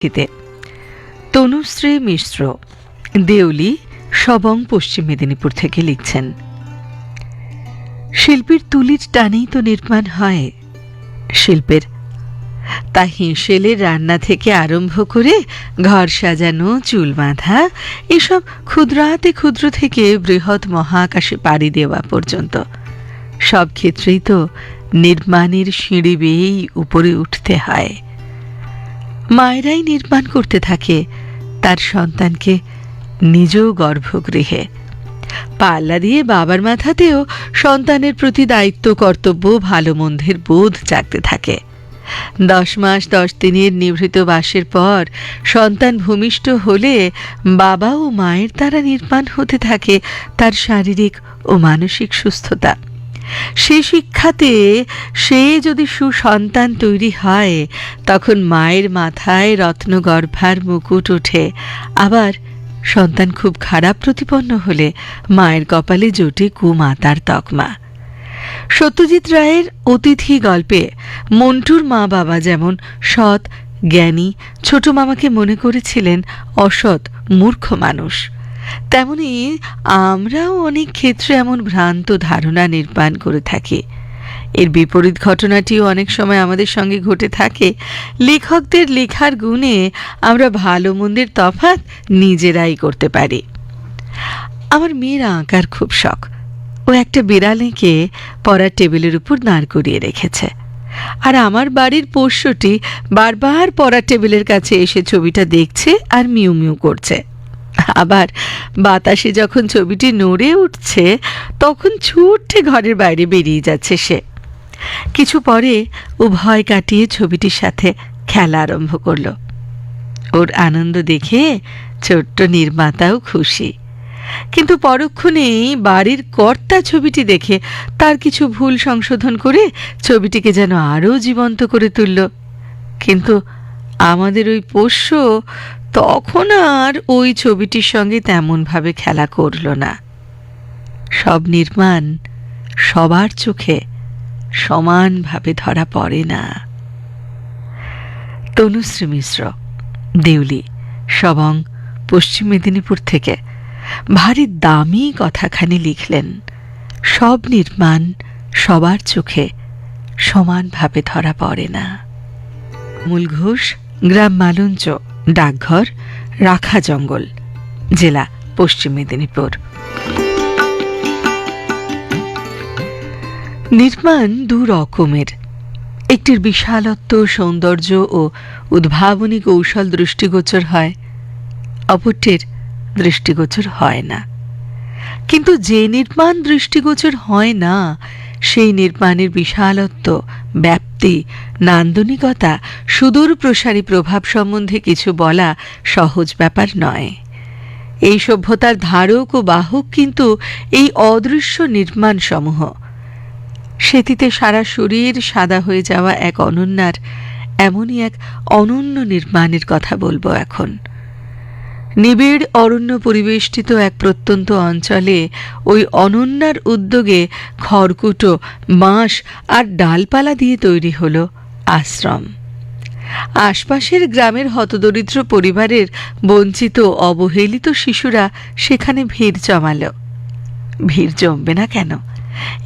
ভিত্তিতে তনুশ্রী মিশ্র, দেউলি সবং পশ্চিম মেদিনীপুর থেকে লিখছেন, শিল্পীর তুলির টানেই তো নির্মাণ হয়। শিল্পের তা হিঁসেলের রান্না থেকে আরম্ভ করে ঘর সাজানো, চুল বাঁধা, এসব ক্ষুদ্রাতে ক্ষুদ্র থেকে বৃহৎ মহাকাশে পাড়ি দেওয়া পর্যন্ত। সব ক্ষেত্রেই তো নির্মাণের সিঁড়ি বেয়েই উপরে উঠতে হয়। মায়েরাই নির্মাণ করতে থাকে। তার সন্তানকে নিজ গর্ভগৃহে। পাল্লা দিয়ে বাবার মাথাতেও সন্তানের প্রতি দায়িত্ব, কর্তব্য, ভালো মন্দের বোধ জাগতে থাকে। দশ মাস দশ দিনের নিভৃত বাসের পর সন্তান ভূমিষ্ঠ হলে বাবা ও মায়ের দ্বারা নির্মাণ হতে থাকে তার শারীরিক ও মানসিক সুস্থতা। সে শিক্ষাতে সে যদি সুসন্তান তৈরি হয়, তখন মায়ের মাথায় রত্নগর্ভার মুকুট ওঠে। আবার সন্তান খুব খারাপ প্রতিপন্ন হলে মায়ের কপালে জোটে কুমাতার তকমা। সত্যজিৎ রায়ের অতিথি গল্পে মন্টুর মা বাবা যেমন সৎ, জ্ঞানী, ছোট মামাকে মনে করেছিলেন অসৎ, মূর্খ মানুষ। তেমনি আমরাও অনেক ক্ষেত্রে এমন ভ্রান্ত ধারণা নির্মাণ করে থাকি। এর বিপরীত ঘটনাটিও অনেক সময় আমাদের সঙ্গে ঘটে থাকে। লেখকদের লেখার গুণে আমরা ভালো মন্দের তফাৎ নিজেরাই করতে পারি। আমার মেয়ের আঁকার খুব শখ। ও একটা বিড়াল এঁকে পড়ার টেবিলের উপর দাঁড় করিয়ে রেখেছে। আর আমার বাড়ির পোষ্যটি বারবার পড়ার টেবিলের কাছে এসে ছবিটা দেখছে আর মিউ মিউ করছে। আবার বাতাসে যখন ছবিটি নড়ে উঠছে, তখন ছুটে ঘরের বাইরে বেরিয়ে যাচ্ছে সে। কিছু পরে ও ভয় কাটিয়ে ছবিটির সাথে খেলা আরম্ভ করল। ওর আনন্দ দেখে ছোট্ট নির্মাতাও খুশি। কিন্তু পরক্ষণেই বাড়ির কর্তা ছবিটি দেখে তার কিছু ভুল সংশোধন করে ছবিটিকে যেন আরও জীবন্ত করে তুলল। কিন্তু আমাদের ওই পোষ্য তখন আর ওই ছবিটির সঙ্গে তেমনভাবে খেলা করল না। সব নির্মাণ সবার চোখে সমানভাবে ধরা পড়ে না। তনুশ্রী মিশ্র, দেউলি সবং পশ্চিম মেদিনীপুর থেকে ভারী দামি কথাখানি লিখলেন, সব নির্মাণ সবার চোখে সমানভাবে ধরা পড়ে না। মূল ঘোষ গ্রাম মালঞ্চ ডাকঘর, রাখা জঙ্গল, জেলা পশ্চিম মেদিনীপুর। নির্মাণ দু রকমের। একটির বিশালত্ব, সৌন্দর্য ও উদ্ভাবনী কৌশল দৃষ্টিগোচর হয়, অপরটির দৃষ্টিগোচর হয় না। কিন্তু যে নির্মাণ দৃষ্টিগোচর হয় না সেই নির্মাণের বিশালত্ব, ব্যাপ্তি, নান্দনিকতা, সুদূর প্রসারী প্রভাব সম্বন্ধে কিছু বলা সহজ ব্যাপার নয়। এই সভ্যতার ধারক ও বাহক কিন্তু এই অদৃশ্য নির্মাণ সমূহ সেতিতে সারা শরীর সাদা হয়ে যাওয়া এক অনন্যার, এমনই এক অনন্য নির্মাণের কথা বলব এখন। নিবিড় অরণ্য পরিবেষ্টিত এক প্রত্যন্ত অঞ্চলে ওই অনন্যার উদ্যোগে খড়কুটো, বাঁশ আর ডালপালা দিয়ে তৈরি হলো আশ্রম। আশপাশের গ্রামের হতদরিদ্র পরিবারের বঞ্চিত অবহেলিত শিশুরা সেখানে ভিড় জমালো। ভিড় জমবে না কেন?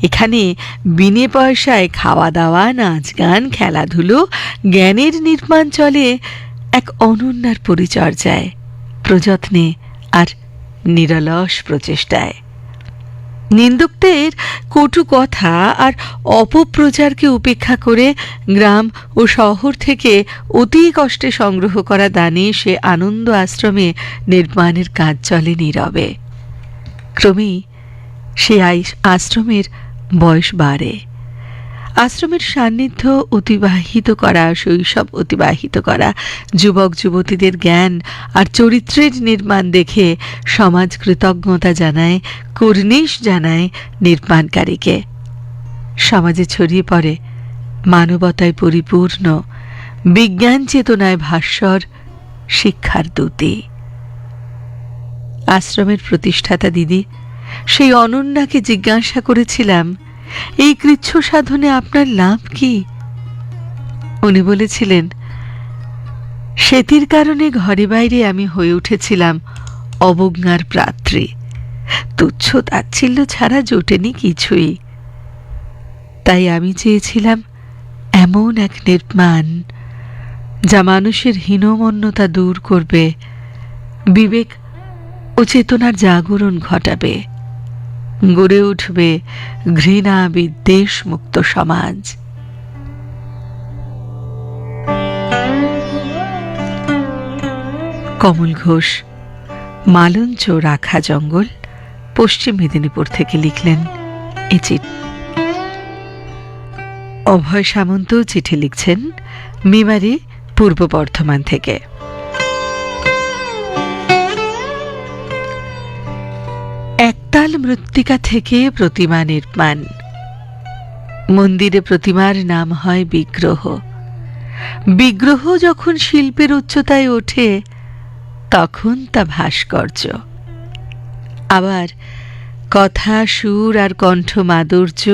এখানে বিনে পয়সায় খাওয়া দাওয়া নাচ গান খেলাধুলো, জ্ঞানের নির্মাণ চলে এক অনন্যার পরিচর্যায়। প্রযত্নে আর নিরলস প্রচেষ্টায়। নিন্দুকদের কটু কথা আর অপপ্রচারকে উপেক্ষা করে গ্রাম ও শহর থেকে অতি কষ্টে সংগ্রহ করা দানে সে আনন্দ আশ্রমে নির্মাণের কাজ চলে নীরবে। ক্রমেই সে আশ্রমের বয়স বাড়ে। আশ্রমের সান্নিধ্য অতিবাহিত করা, শৈশব অতিবাহিত করা, যুবক, যুবতীদের জ্ঞান আর চরিত্রের নির্মাণ দেখে সমাজ কৃতজ্ঞতা জানায়, কর্নিশ জানায় নির্মাণকারীকে। সমাজে ছড়িয়ে পড়ে, মানবতায় পরিপূর্ণ, বিজ্ঞান চেতনায় ভাস্বর শিক্ষার দূতি। আশ্রমের প্রতিষ্ঠাতা দিদি, সেই অনন্যাকে জিজ্ঞাসা করেছিলাম এই কৃচ্ছ সাধনে আপনার লাভ কি? উনি বলেছিলেন, সেতির কারণে ঘরে বাইরে আমি হয়ে উঠেছিলাম অবজ্ঞার প্রাত্রী। তুচ্ছ তাচ্ছিল্য ছাড়া জোটেনি কিছুই। তাই আমি চেয়েছিলাম এমন এক নির্মাণ, যা মানুষের হীনমন্যতা দূর করবে, বিবেক ও চেতনার জাগরণ ঘটাবে। গড়ে উঠবে ঘৃণা বিদ্বেষ মুক্ত সমাজ। কমল ঘোষ, মালঞ্চ রাখা জঙ্গল, পশ্চিম মেদিনীপুর থেকে লিখলেন এ চিঠি। অভয় সামন্ত চিঠি লিখছেন মেমারি, পূর্ব বর্ধমান থেকে। একতাল মৃত্তিকা থেকে প্রতিমা নির্মাণ। মন্দিরে প্রতিমার নাম হয় বিগ্রহ। বিগ্রহ যখন শিল্পের উচ্চতায় ওঠে, তখন তা ভাস্কর্য। আবার কথা, সুর আর কণ্ঠ মাধুর্য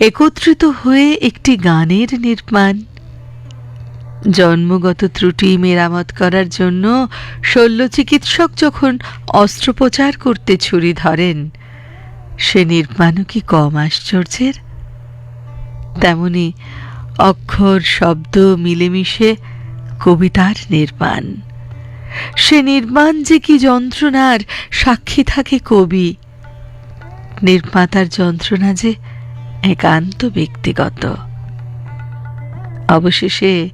একত্রিত হয়ে একটি গানের নির্মাণ। জন্মগত ত্রুটি মেরামত করার জন্য শল্য চিকিৎসক যখন অস্ত্রোপচার করতে ছুরি ধরেন, সে নির্মাণও কি কম আশ্চর্যের? তেমনি অক্ষর, শব্দ, মিলেমিশে কবিতার নির্মাণ। সে নির্মাণ যে কি যন্ত্রণার সাক্ষী থাকে কবি। নির্মাতার যন্ত্রণা যে একান্ত ব্যক্তিগত। অবশেষে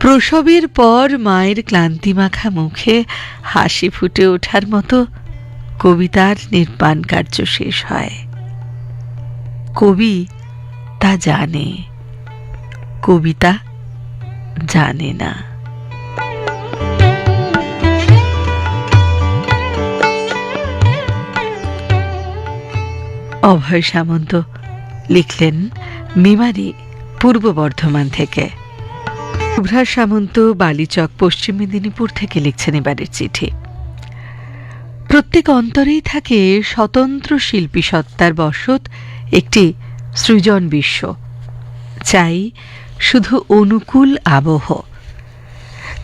প্রসবের পর মায়ের ক্লান্তিমাখা মুখে হাসি ফুটে ওঠার মতো কবিতার নির্মাণ কার্য শেষ হয়। কবি তা জানে, কবিতা জানে না। অভয় সামন্ত লিখলেন মেমারি। পূর্ব বর্ধমান থেকে। শুভ্রা সামন্ত বালিচক পশ্চিম মেদিনীপুর থেকে লিখছেন এবারের চিঠি। প্রত্যেক অন্তরেই থাকে স্বতন্ত্র শিল্পী সত্তার বসত, একটি সৃজন বিশ্ব। চাই শুধু অনুকূল আবহ।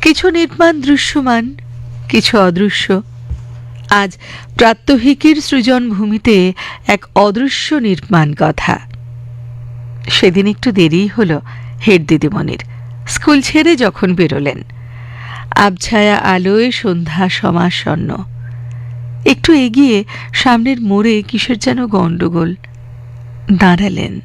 কিছু নির্মাণ দৃশ্যমান, কিছু অদৃশ্য। আজ প্রাত্যহিকের সৃজন ভূমিতে এক অদৃশ্য নির্মাণ কথা। সেদিন একটু দেরিই হলো, হেড দিদিমণির। স্কুল ছেড়ে যখন বেরোলেন, আবছায়া আলোয় সন্ধ্যা সমাসন্ন। একটু এগিয়ে সামনের মোড়ে কিসের যেন গণ্ডগোল দাঁড়ালেন।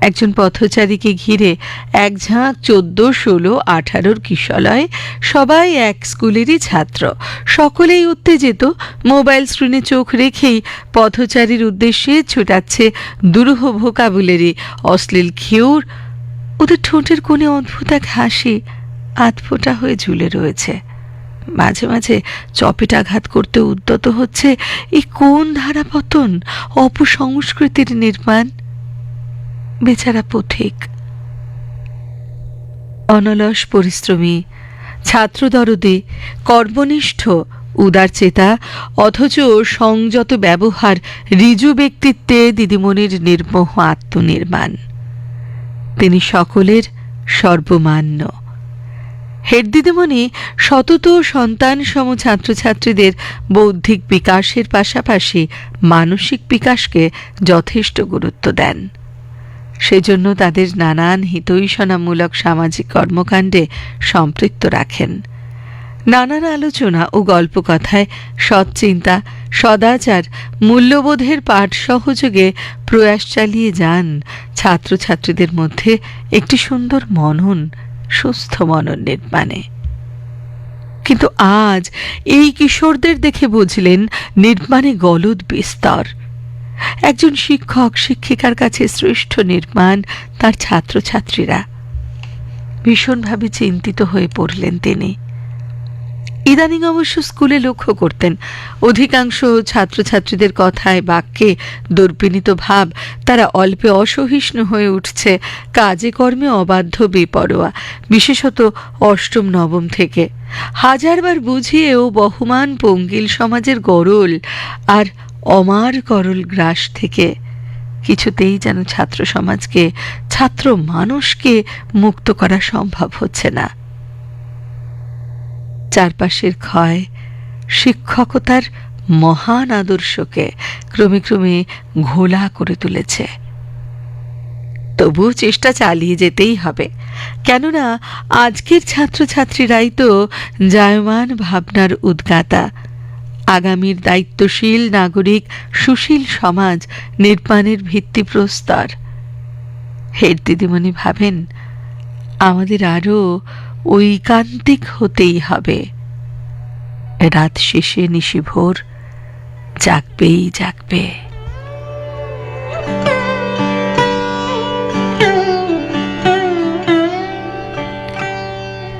একজন পথচারীকে ঘিরে এক ঝাঁক চোদ্দ, ষোলো, আঠারোর কিশলয় সবাই এক স্কুলেরই ছাত্র। সকলেই উত্তেজিত। মোবাইল স্ক্রিনে চোখ রেখেই পথচারীর উদ্দেশ্যে ছুটাচ্ছে দুরূহ ভোকাবুলেরই অশ্লীল খেউর ওদের ঠোঁটের কোণে অদ্ভুত এক হাসি আধফোটা হয়ে ঝুলে রয়েছে। মাঝে মাঝে চপেটাঘাত করতে উদ্যত হচ্ছে এই কোন ধারাপতন? অপসংস্কৃতির নির্মাণ? বেচারা পথিক। অনলস পরিশ্রমী, ছাত্রদরদে কর্মনিষ্ঠ উদারচেতা অথচ সংযত ব্যবহার ঋজু ব্যক্তিত্বে দিদিমণির নির্মোহ আত্মনির্মাণ। তিনি সকলের সর্বমান্য। হেড দিদিমণি সতত সন্তান সম ছাত্রছাত্রীদের বৌদ্ধিক বিকাশের পাশাপাশি মানসিক বিকাশকে যথেষ্ট গুরুত্ব দেন। সেজন্য তাদের নানান হিতৈষণামূলক সামাজিক কর্মকাণ্ডে সম্পৃক্ত রাখেন। নানান আলোচনা ও গল্পকথায় সৎচিন্তা, সদাচার, মূল্যবোধের পাঠ সহযোগে প্রয়াস চালিয়ে যান ছাত্রছাত্রীদের মধ্যে একটি সুন্দর মনন, সুস্থ মনন নির্মাণে। কিন্তু আজ এই কিশোরদের দেখে বুঝলেন নির্মাণে গলদ বিস্তর। একজন শিক্ষক, শিক্ষিকার কাছে শ্রেষ্ঠ নির্মাণ তার ছাত্রছাত্রীরা। ভীষণভাবে চিন্তিত হয়ে পড়লেন তিনি। ইদানিং অবশ্য স্কুলে লক্ষ্য করতেন, অধিকাংশ ছাত্রছাত্রীদের কথায় বাক্যে দুর্বিনীত ভাব, তারা অল্পে অসহিষ্ণু হয়ে উঠছে, কাজে কর্মে অবাধ্য, বেপরোয়া, বিশেষত অষ্টম, নবম থেকে। হাজারবার বুঝিয়েও বহমান পঙ্গিল সমাজের গরল আর অমার করল গ্রাস থেকে কিছুতেই যেন ছাত্র সমাজকে, ছাত্র মানুষকে মুক্ত করা সম্ভব হচ্ছে না। চারপাশের ক্ষয় শিক্ষকতার মহান আদর্শকে ক্রমে ক্রমে ঘোলা করে তুলেছে। তবুও চেষ্টা চালিয়ে যেতেই হবে। কেননা, আজকের ছাত্রছাত্রীরাই তো জায়মান ভাবনার উদ্গাতা। আগামীর দায়িত্বশীল নাগরিক সুশীল সমাজ নির্মাণের ভিত্তিপ্রস্তর হেড দিদিমণি ভাবেন, আমাদের আরও ঐকান্তিক হতেই হবে। রাত শেষে নিশিভোর জাগবেই জাগবে।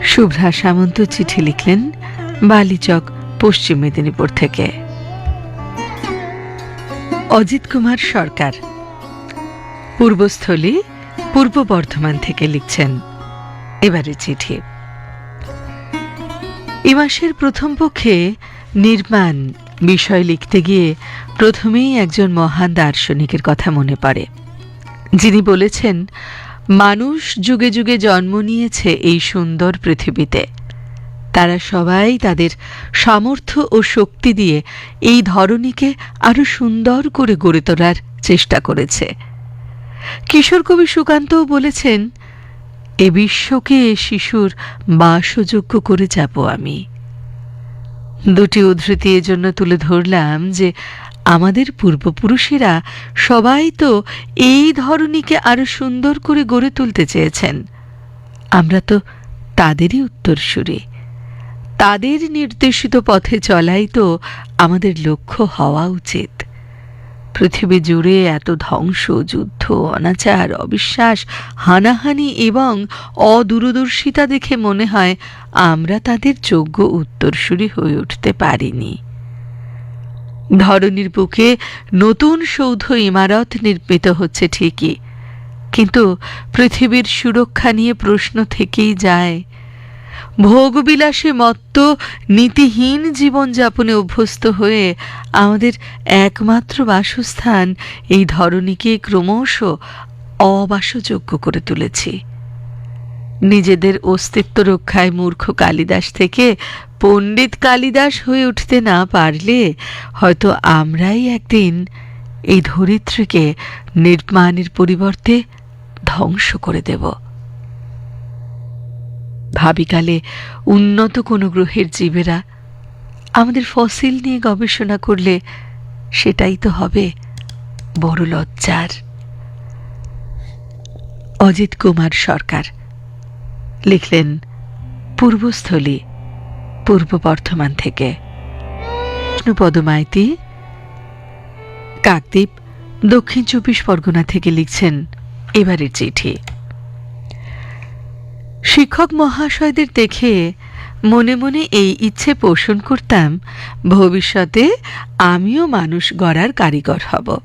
শুভ্রা সামন্ত চিঠি লিখলেন বালিচক পশ্চিম মেদিনীপুর থেকে। অজিত কুমার সরকার। পূর্বস্থলী পূর্ব বর্ধমান থেকে লিখছেন এবারে চিঠি। এ মাসের প্রথম পক্ষে নির্মাণ বিষয় লিখতে গিয়ে প্রথমেই একজন মহান দার্শনিকের কথা মনে পড়ে। যিনি বলেছেন, মানুষ যুগে যুগে জন্ম নিয়েছে এই সুন্দর পৃথিবীতে। তারা সবাই তাদের সামর্থ্য ও শক্তি দিয়ে এই ধরনীকে আরও সুন্দর করে গড়ে তোলার চেষ্টা করেছে। কিশোর কবি সুকান্তও বলেছেন, এ বিশ্বকে শিশুর বাসযোগ্য করে যাব আমি। দুটি উদ্ধৃতি এজন্য তুলে ধরলাম যে আমাদের পূর্বপুরুষেরা সবাই তো এই ধরনীকে আরও সুন্দর করে গড়ে তুলতে চেয়েছেন। আমরা তো তাদেরই উত্তরসূরি। তাদের নির্দেশিত পথে চলাই তো আমাদের লক্ষ্য হওয়া উচিত। পৃথিবী জুড়ে এত ধ্বংস, যুদ্ধ, অনাচার, অবিশ্বাস, হানাহানি এবং অদূরদর্শিতা দেখে মনে হয় আমরা তাদের যোগ্য উত্তরসূরি হয়ে উঠতে পারিনি। ধরনীর বুকে নতুন সৌধ ইমারত নির্মিত হচ্ছে ঠিকই, কিন্তু পৃথিবীর সুরক্ষা নিয়ে প্রশ্ন থেকেই যায় ভোগবিলাসে মত্ত, নীতিহীন জীবনযাপনে অভ্যস্ত হয়ে আমাদের একমাত্র বাসস্থান এই ধরনীকে ক্রমশ অবাসযোগ্য করে তুলেছি। নিজেদের অস্তিত্ব রক্ষায় মূর্খ কালিদাস থেকে পণ্ডিত কালিদাস হয়ে উঠতে না পারলে হয়তো আমরাই একদিন এই ধরিত্রীকে নির্মাণের পরিবর্তে ধ্বংস করে দেব। ভাবিকালে উন্নত কোনো গ্রহের জীবেরা আমাদের ফসিল নিয়ে গবেষণা করলে সেটাই তো হবে বড় লজ্জার। অজিত কুমার সরকার লিখলেন, পূর্বস্থলী, পূর্ব বর্ধমান থেকে। বিষ্ণুপদ মাইতি, কাকদ্বীপ, দক্ষিণ চব্বিশ পরগনা থেকে লিখছেন, এবারের চিঠি। শিক্ষক মহাশয়দের দেখে মনে মনে এই ইচ্ছে পোষণ করতাম, ভবিষ্যতে আমিও মানুষ গড়ার কারিগর হব।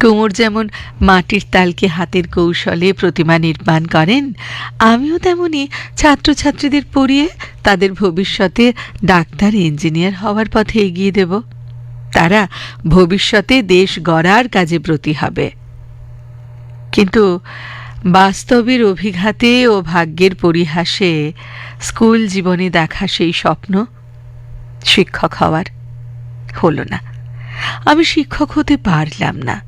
কুমোর যেমন মাটির তালকে হাতের কৌশলে প্রতিমা নির্মাণ করেন, আমিও তেমনি ছাত্রছাত্রীদের পড়িয়ে তাদের ভবিষ্যতে ডাক্তার, ইঞ্জিনিয়ার হওয়ার পথে এগিয়ে দেব। তারা ভবিষ্যতে দেশ গড়ার কাজে ব্রতী হবে। কিন্তু বাস্তবের অভিঘাতে ও ভাগ্যের পরিহাসে স্কুল জীবনে দেখা সেই স্বপ্ন শিক্ষক হওয়ার হলো না। আমি শিক্ষক হতে পারলাম না।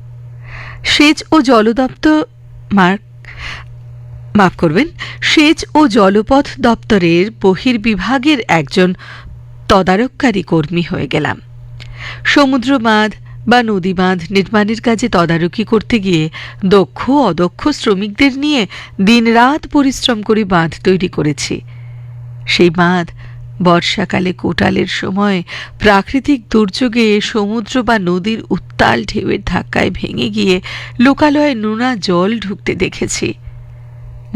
সেচ ও জলদপ্তর, মার্ক, মাফ করবেন, সেচ ও জলপথ দপ্তরের বহির্বিভাগের একজন তদারককারী কর্মী হয়ে গেলাম। সমুদ্র বাঁধ বা নদী বাঁধ নির্মাণের কাজে তদারকি করতে গিয়ে দক্ষ অদক্ষ শ্রমিকদের নিয়ে দিনরাত পরিশ্রম করে বাঁধ তৈরি করেছি। সেই বাঁধ বর্ষাকালে কোটালের সময় প্রাকৃতিক দুর্যোগে সমুদ্র বা নদীর উত্তাল ঢেউয়ের ধাক্কায় ভেঙে গিয়ে লোকালয়ে নোনা জল ঢুকতে দেখেছি।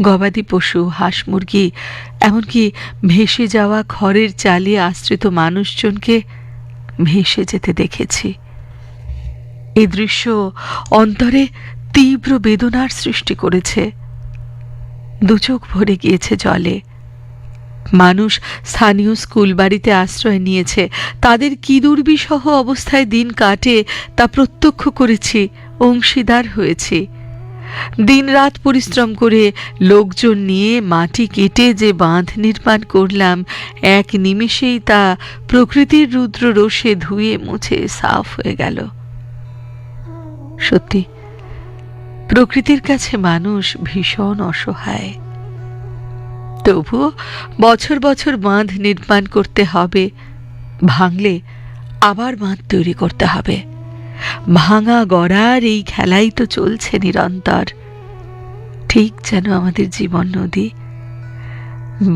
গবাদি পশু, হাঁস মুরগি, এমনকি ভেসে যাওয়া খড়ের চালে আশ্রিত মানুষজনকে ভেসে যেতে দেখেছি। এই দৃশ্য অন্তরে তীব্র বেদনার সৃষ্টি করেছে। দুচোখ ভরে গিয়েছে জলে। মানুষ স্থানীয় স্কুল বাড়িতে আশ্রয় নিয়েছে। তাদের কি দুর্বিসহ অবস্থায় দিন কাটে তা প্রত্যক্ষ করেছি, অংশীদার হয়েছি। দিনরাত পরিশ্রম করে লোকজন নিয়ে মাটি কেটে যে বাঁধ নির্মাণ করলাম, এক নিমেষেই তা প্রকৃতির রুদ্র রোষে ধুয়ে মুছে সাফ হয়ে গেল। সত্যি, প্রকৃতির কাছে মানুষ ভীষণ অসহায়। তবুও বছর বছর বাঁধ নির্মাণ করতে হবে, ভাঙলে আবার বাঁধ তৈরি করতে হবে। ভাঙা গড়ার এই খেলাই তো চলছে নিরন্তর। ঠিক যেন আমাদের জীবন নদী,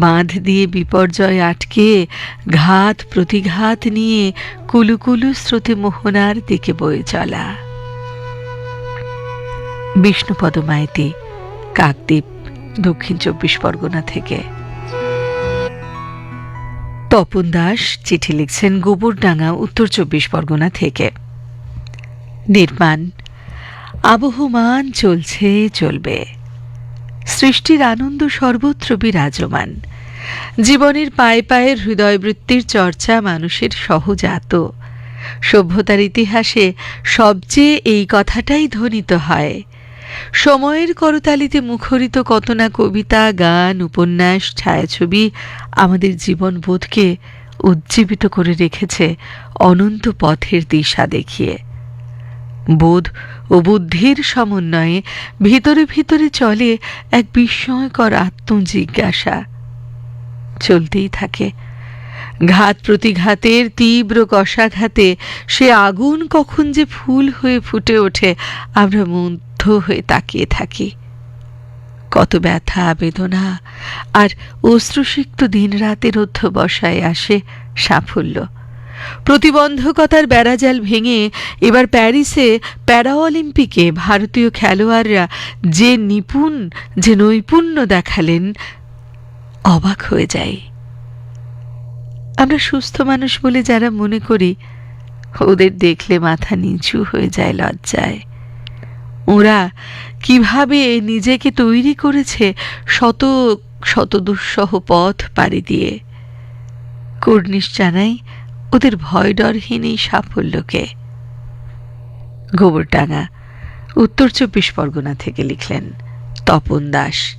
বাঁধ দিয়ে বিপর্যয় আটকে, ঘাত, প্রতিঘাত নিয়ে কুলুকুলু স্রোতে মোহনার দিকে বয়ে চলা। বিষ্ণুপদ মাইতি কাকদ্বীপ, দক্ষিণ চব্বিশ পরগনা থেকে। তপন দাস চিঠি লিখছেন গোবরডাঙ্গা, উত্তর চব্বিশ পরগনা থেকে। নির্মাণ, আবহমান চলছে, চলবে। সৃষ্টির আনন্দ সর্বত্র বিরাজমান। জীবনের পায়ে পায়ে হৃদয়বৃত্তির চর্চা মানুষের সহজাত। সভ্যতার ইতিহাসে সবচেয়ে এই কথাটাই ধ্বনিত হয় সময়ের করতালিতে মুখরিত কত না কবিতা, গান, উপন্যাস, ছায়াছবি আমাদের জীবনবোধকে উজ্জীবিত করে রেখেছে অনন্ত পথের দিশা দেখিয়ে। বোধ ও বুদ্ধির সমন্বয়ে ভিতরে ভিতরে চলে এক বিস্ময়কর আত্মজিজ্ঞাসা। চলতেই থাকে। ঘাত প্রতিঘাতের তীব্র কষাঘাতে সে আগুন কখন যে ফুল হয়ে ফুটে ওঠে, আমরা মুগ্ধ হয়ে তাকিয়ে থাকি। কত ব্যথা, বেদনা আর অশ্রুসিক্ত দিন রাতের অধ্যবসায় আসে সাফল্য। প্রতিবন্ধকতার বেড়াজাল ভেঙে এবার প্যারিসে প্যারা অলিম্পিকে ভারতীয় খেলোয়াড়রা যে নিপুণ, যে নৈপুণ্য দেখালেন, অবাক হয়ে যায় আমরা সুস্থ মানুষ বলে যারা মনে করি, ওদের দেখলে মাথা নিচু হয়ে যায়, লজ্জায়। ওরা কীভাবে নিজেকে তৈরি করেছে শত শত দুঃসহ পথ পাড়ি দিয়ে। কর্নিশ জানাই, ওদের ভয় ডরহীন এই সাফল্যকে। গোবরডাঙ্গা, উত্তর চব্বিশ পরগনা থেকে লিখলেন তপন দাস।